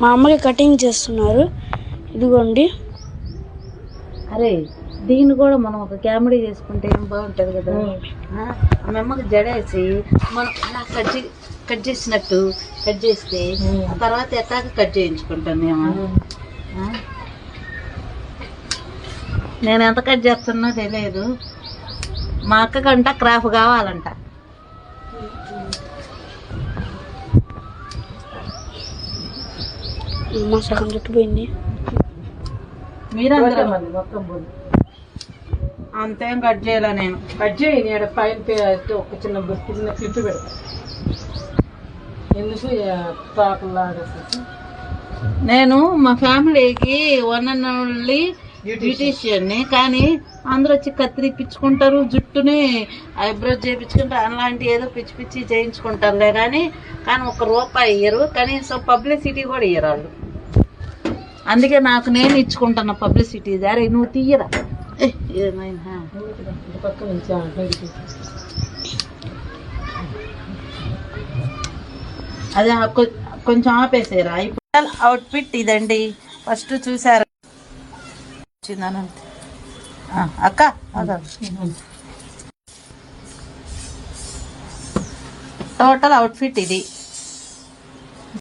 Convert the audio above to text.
మా అమ్మకి కటింగ్ చేస్తున్నారు. ఇదిగోండి. అరే దీన్ని కూడా మనం ఒక కామెడీ చేసుకుంటే ఏం బాగుంటది కదా? ఆ, ఆ అమ్మకి జడేసి మనం అలా కట్ కట్ చేసినట్టు కట్ చేస్తే తర్వాత ఎట్టాగ కట్ చేయించుకుంటాం మేము? నేను ఎంత కట్ చేస్తున్నా తెలియదు. మా అక్క కంట క్రాఫ్ కావాలంట. మా సగం జుట్టు పోయింది. మీరందరూ అంతేం కట్ చేయాల నేను? కట్ చేయి నేను పైన పే- ఒక చిన్న బుక్ చిన్న క్లిప్ పెడతా. ఎందుకు తాకలాగా నేను మా ఫ్యామిలీకి వన్ అండ్ ఓన్లీ బ్యూటీషియన్ని కానీ అందరూ వచ్చి కత్తిరిప్పించుకుంటారు జుట్టుని ఐబ్రోస్ చేయించుకుంటారు అలాంటి ఏదో పిచ్చి పిచ్చి చేయించుకుంటారులే కానీ కానీ ఒక రూపాయి ఇయ్యరు కనీసం పబ్లిసిటీ కూడా ఇయ్యరు వాళ్ళు. అందుకే నాకు నేను ఇచ్చుకుంటున్న పబ్లిసిటీ అరే నువ్వు తీయరా? ఏమైనా. అదే కొంచెం ఆపేసారా ఇప్పుడు అవుట్ ఫిట్ ఇదండి. ఫస్ట్ చూసారా. వచ్చిందనంతే. అక్క అక్క. టోటల్ అవుట్ ఫిట్ ఇది.